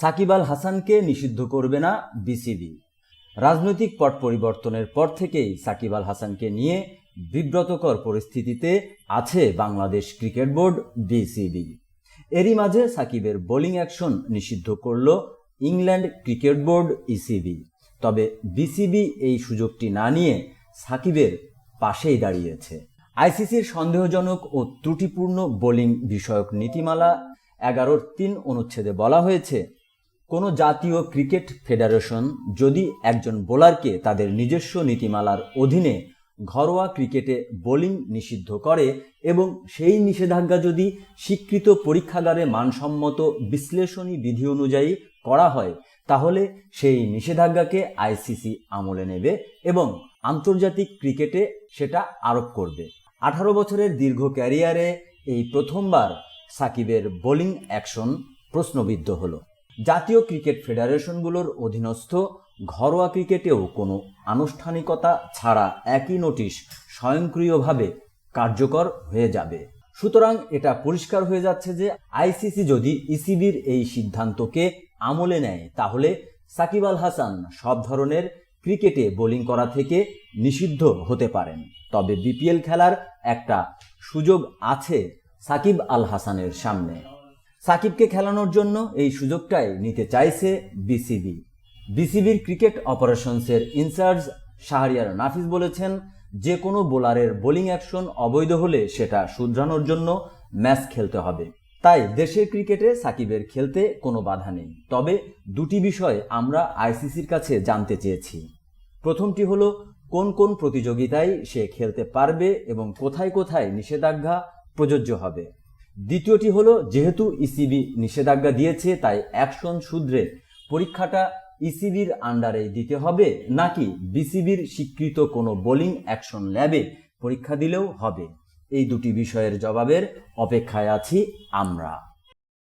সাকিব আল হাসানকে নিষিদ্ধ করবে না বিসিবি। রাজনৈতিক পট পরিবর্তনের পর থেকেই সাকিব আল হাসানকে নিয়ে বিব্রতকর পরিস্থিতিতে আছে বাংলাদেশ ক্রিকেট বোর্ড বিসিবি। এরই মাঝে সাকিবের বোলিং অ্যাকশন নিষিদ্ধ করল ইংল্যান্ড ক্রিকেট বোর্ড ইসিবি। তবে বিসিবি এই সুযোগটি না নিয়ে সাকিবের পাশেই দাঁড়িয়েছে। আইসিসির সন্দেহজনক ও ত্রুটিপূর্ণ বোলিং বিষয়ক নীতিমালা এগারোর তিন অনুচ্ছেদে বলা হয়েছে কোনো জাতীয় ক্রিকেট ফেডারেশন যদি একজন বোলারকে তাদের নিজস্ব নীতিমালার অধীনে ঘরোয়া ক্রিকেটে বোলিং নিষিদ্ধ করে এবং সেই নিষেধাজ্ঞা যদি স্বীকৃত পরীক্ষাগারে মানসম্মত বিশ্লেষণী বিধি অনুযায়ী করা হয়, তাহলে সেই নিষেধাজ্ঞাকে আইসিসি আমলে নেবে এবং আন্তর্জাতিক ক্রিকেটে সেটা আরোপ করবে। আঠারো বছরের দীর্ঘ ক্যারিয়ারে এই প্রথমবার সাকিবের বোলিং অ্যাকশন প্রশ্নবিদ্ধ হলো। জাতীয় ক্রিকেট ফেডারেশনগুলোর অধীনস্থ ঘরোয়া ক্রিকেটেও কোনো আনুষ্ঠানিকতা ছাড়া একই নোটিশ স্বয়ংক্রিয়ভাবে কার্যকর হয়ে যাবে। সুতরাং এটা পরিষ্কার হয়ে যাচ্ছে যে আইসিসি যদি ইসিবির এই সিদ্ধান্তকে আমলে নেয়, তাহলে সাকিব আল হাসান সব ধরনের ক্রিকেটে বোলিং করা থেকে নিষিদ্ধ হতে পারেন। তবে বিপিএল খেলার একটা সুযোগ আছে সাকিব আল হাসানের সামনে। সাকিবকে খেলানোর জন্য এই সুযোগটাই নিতে চাইছে বিসিবি বিসিবির ক্রিকেট অপারেশনসের ইনচার্জ শাহরিয়ার নাফিস বলেছেন যে কোনো বোলারের বোলিং অ্যাকশন অবৈধ হলে সেটা শুধরানোর জন্য ম্যাচ খেলতে হবে। তাই দেশের ক্রিকেটে সাকিবের খেলতে কোনো বাধা নেই। তবে দুটি বিষয় আমরা আইসিসির কাছে জানতে চেয়েছি। প্রথমটি হলো, কোন কোন প্রতিযোগিতায় সে খেলতে পারবে এবং কোথায় কোথায় নিষেধাজ্ঞা প্রযোজ্য হবে? দ্বিতীয়টি হলো, যেহেতু ইসিবি নিষেধাজ্ঞা দিয়েছে, তাই অ্যাকশন সূত্রে পরীক্ষাটা ইসিবির আন্ডারে দিতে হবে, নাকি বিসিবির স্বীকৃত কোনো বোলিং অ্যাকশন ল্যাবে পরীক্ষা দিলেও হবে? এই দুটি বিষয়ের জবাবের অপেক্ষায় আছি আমরা।